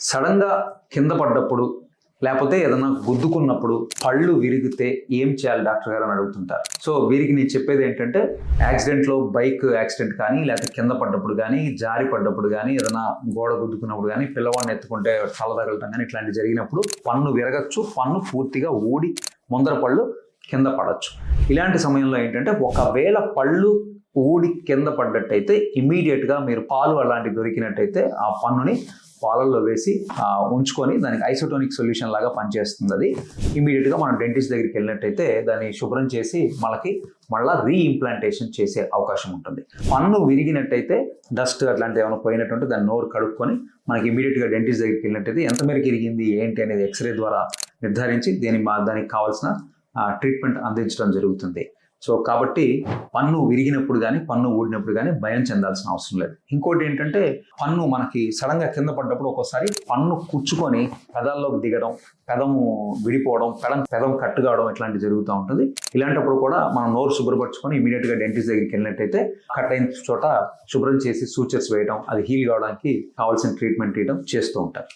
సడన్గా కింద పడ్డప్పుడు లేకపోతే ఏదైనా గుద్దుకున్నప్పుడు పళ్ళు విరిగితే ఏం చేయాలి డాక్టర్ గారు అని అడుగుతుంటారు. సో వీరికి నేను చెప్పేది ఏంటంటే యాక్సిడెంట్లో బైక్ యాక్సిడెంట్ కానీ లేకపోతే కింద పడ్డప్పుడు కానీ జారి పడ్డప్పుడు కానీ ఏదైనా గోడ గుద్దుకున్నప్పుడు కానీ పిల్లవాడిని ఎత్తుకుంటే తల తగలటం కానీ ఇట్లాంటి జరిగినప్పుడు పన్ను విరగచ్చు పన్ను పూర్తిగా ఊడి ముందర పళ్ళు కింద పడవచ్చు ఇలాంటి సమయంలో ఏంటంటే ఒకవేళ పళ్ళు ఊడి కింద పడ్డట్టయితే ఇమీడియట్గా మీరు పాలు అలాంటివి దొరికినట్టయితే ఆ పన్నుని పాలల్లో వేసి ఉంచుకొని దానికి ఐసోటోనిక్ సొల్యూషన్ లాగా పనిచేస్తుంది అది. ఇమీడియట్గా మనం డెంటిస్ట్ దగ్గరికి వెళ్ళినట్టయితే దాన్ని శుభ్రం చేసి మనకి మళ్ళీ రీఇంప్లాంటేషన్ చేసే అవకాశం ఉంటుంది. పన్ను విరిగినట్టయితే డస్ట్ అట్లాంటివి ఏమైనా పోయినట్టుంటే దాన్ని నోరు కడుక్కొని మనకి ఇమీడియట్గా డెంటిస్ట్ దగ్గరికి వెళ్ళినట్టయితే ఎంత మేరకు ఇరిగింది ఏంటి అనేది ఎక్స్రే ద్వారా నిర్ధారించి దీని మా దానికి కావాల్సిన ట్రీట్మెంట్ అందించడం జరుగుతుంది. సో కాబట్టి పన్ను విరిగినప్పుడు కానీ పన్ను ఊడినప్పుడు కానీ భయం చెందాల్సిన అవసరం లేదు. ఇంకోటి ఏంటంటే పన్ను మనకి సడన్గా కింద పడ్డప్పుడు ఒక్కోసారి పన్ను కుచ్చుకొని పెదాల్లోకి దిగడం పెదము విడిపోవడం పెదం పెదం కట్టు కావడం ఇట్లాంటివి జరుగుతూ ఉంటుంది. ఇలాంటప్పుడు కూడా మనం నోరు శుభ్రపరచుకొని ఇమీడియట్గా డెంటిస్ట్ దగ్గరికి వెళ్ళినట్టయితే కట్ అయిన చోట శుభ్రం చేసి సూచర్స్ వేయడం అది హీల్ కావడానికి కావాల్సిన ట్రీట్మెంట్ ఇవ్వడం చేస్తూ ఉంటారు.